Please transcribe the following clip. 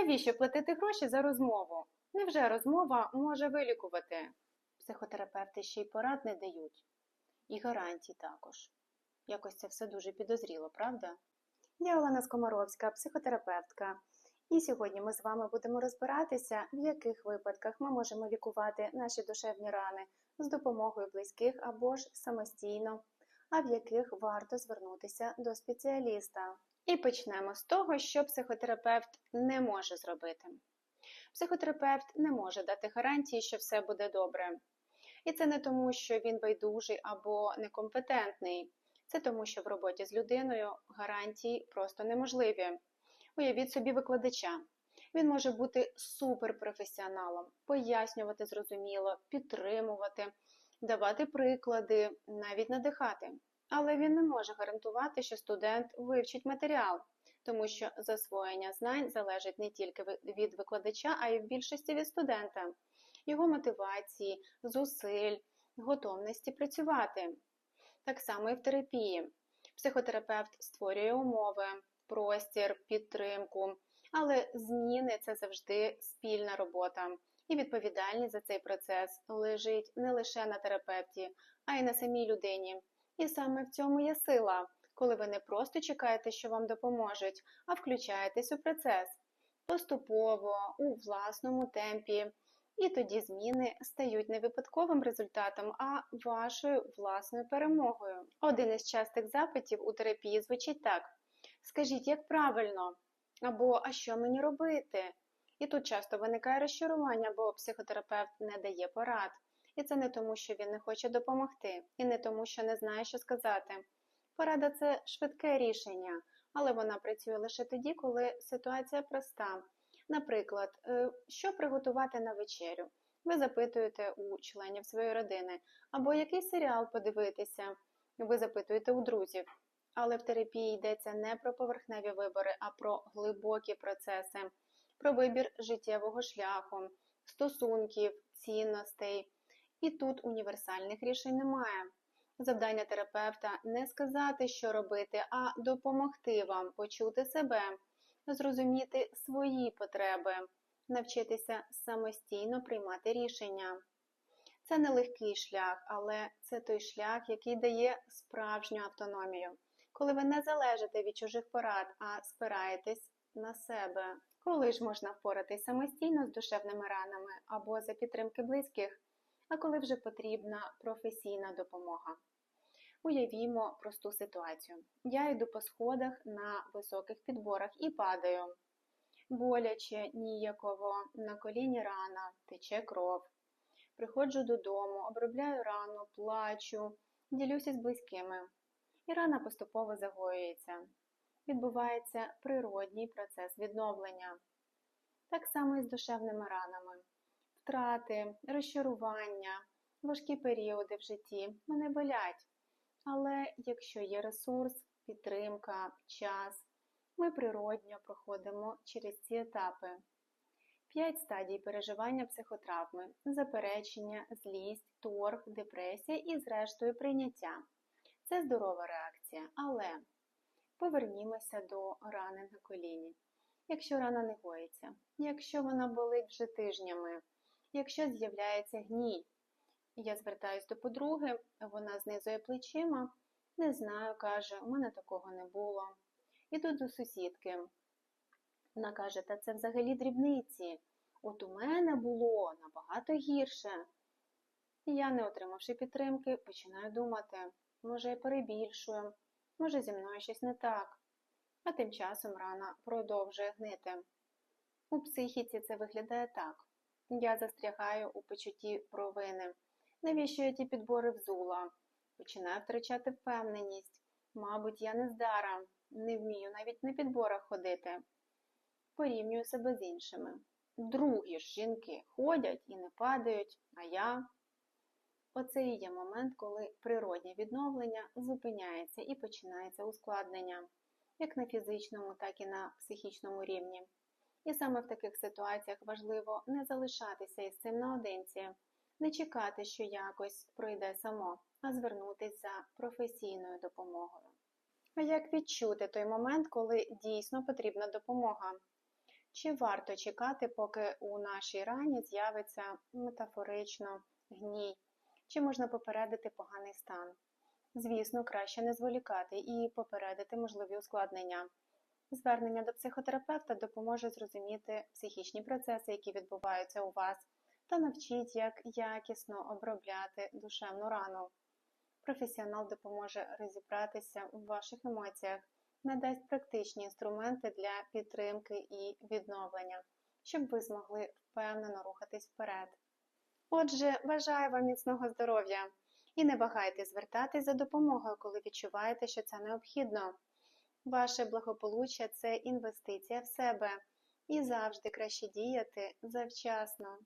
Навіщо платити гроші за розмову? Невже розмова може вилікувати? Психотерапевти ще й порад не дають. І гарантій також. Якось це все дуже підозріло, правда? Я Олена Скомаровська, психотерапевтка. І сьогодні ми з вами будемо розбиратися, в яких випадках ми можемо лікувати наші душевні рани з допомогою близьких або ж самостійно, а в яких варто звернутися до спеціаліста. І почнемо з того, що психотерапевт не може зробити. Психотерапевт не може дати гарантії, що все буде добре. І це не тому, що він байдужий або некомпетентний, це тому, що в роботі з людиною гарантії просто неможливі. Уявіть собі викладача. Він може бути суперпрофесіоналом, пояснювати зрозуміло, підтримувати, давати приклади, навіть надихати. Але він не може гарантувати, що студент вивчить матеріал, тому що засвоєння знань залежить не тільки від викладача, а й в більшості від студента, його мотивації, зусиль, готовності працювати. Так само і в терапії. Психотерапевт створює умови, простір, підтримку, але зміни це завжди спільна робота. І відповідальність за цей процес лежить не лише на терапевті, а й на самій людині. І саме в цьому є сила, коли ви не просто чекаєте, що вам допоможуть, а включаєтесь у процес поступово, у власному темпі. І тоді зміни стають не випадковим результатом, а вашою власною перемогою. Один із частих запитів у терапії звучить так: скажіть, як правильно, або а що мені робити? І тут часто виникає розчарування, бо психотерапевт не дає порад. І це не тому, що він не хоче допомогти, і не тому, що не знає, що сказати. Порада це швидке рішення, але вона працює лише тоді, коли ситуація проста. Наприклад, що приготувати на вечерю? Ви запитуєте у членів своєї родини, або який серіал подивитися, ви запитуєте у друзів. Але в терапії йдеться не про поверхневі вибори, а про глибокі процеси, про вибір життєвого шляху, стосунків, цінностей. І тут універсальних рішень немає. Завдання терапевта не сказати, що робити, а допомогти вам почути себе, зрозуміти свої потреби, навчитися самостійно приймати рішення. Це не легкий шлях, але це той шлях, який дає справжню автономію, коли ви не залежите від чужих порад, а спираєтесь на себе. Коли ж можна впоратись самостійно з душевними ранами або за підтримки близьких, а коли вже потрібна професійна допомога. Уявімо просту ситуацію. Я йду по сходах на високих підборах і падаю. Боляче, ніяково, на коліні рана, тече кров. Приходжу додому, обробляю рану, плачу, ділюся з близькими. І рана поступово загоюється. Відбувається природній процес відновлення. Так само і з душевними ранами. Втрати, розчарування, важкі періоди в житті вони болять. Але якщо є ресурс, підтримка, час, ми природньо проходимо через ці етапи. П'ять стадій переживання психотравми заперечення, злість, торг, депресія і, зрештою, прийняття. Це здорова реакція, але повернімося до рани на коліні. Якщо рана не гоїться, якщо вона болить вже тижнями, якщо з'являється гній, я звертаюсь до подруги, вона знизує плечима. Не знаю, каже, у мене такого не було. Іду до сусідки. Вона каже, та це взагалі дрібниці. От у мене було набагато гірше. І я, не отримавши підтримки, починаю думати, може, я перебільшую, може, зі мною щось не так. А тим часом рана продовжує гнити. У психіці це виглядає так. Я застрягаю у почутті провини. Навіщо я ті підбори взула? Починаю втрачати впевненість. Мабуть, я не здара, не вмію навіть на підборах ходити. Порівнюю себе з іншими. Другі ж жінки ходять і не падають, а я. Оце і є момент, коли природнє відновлення зупиняється і починається ускладнення, як на фізичному, так і на психічному рівні. І саме в таких ситуаціях важливо не залишатися із цим наодинці не чекати, що якось пройде само, а звернутися за професійною допомогою. А як відчути той момент, коли дійсно потрібна допомога? Чи варто чекати, поки у нашій рані з'явиться метафорично гній? Чи можна попередити поганий стан? Звісно, краще не зволікати і попередити можливі ускладнення. Звернення до психотерапевта допоможе зрозуміти психічні процеси, які відбуваються у вас, та навчить, як якісно обробляти душевну рану. Професіонал допоможе розібратися в ваших емоціях, надасть практичні інструменти для підтримки і відновлення, щоб ви змогли впевнено рухатись вперед. Отже, бажаю вам міцного здоров'я і не вагайте звертатись за допомогою, коли відчуваєте, що це необхідно. Ваше благополуччя це інвестиція в себе і завжди краще діяти завчасно.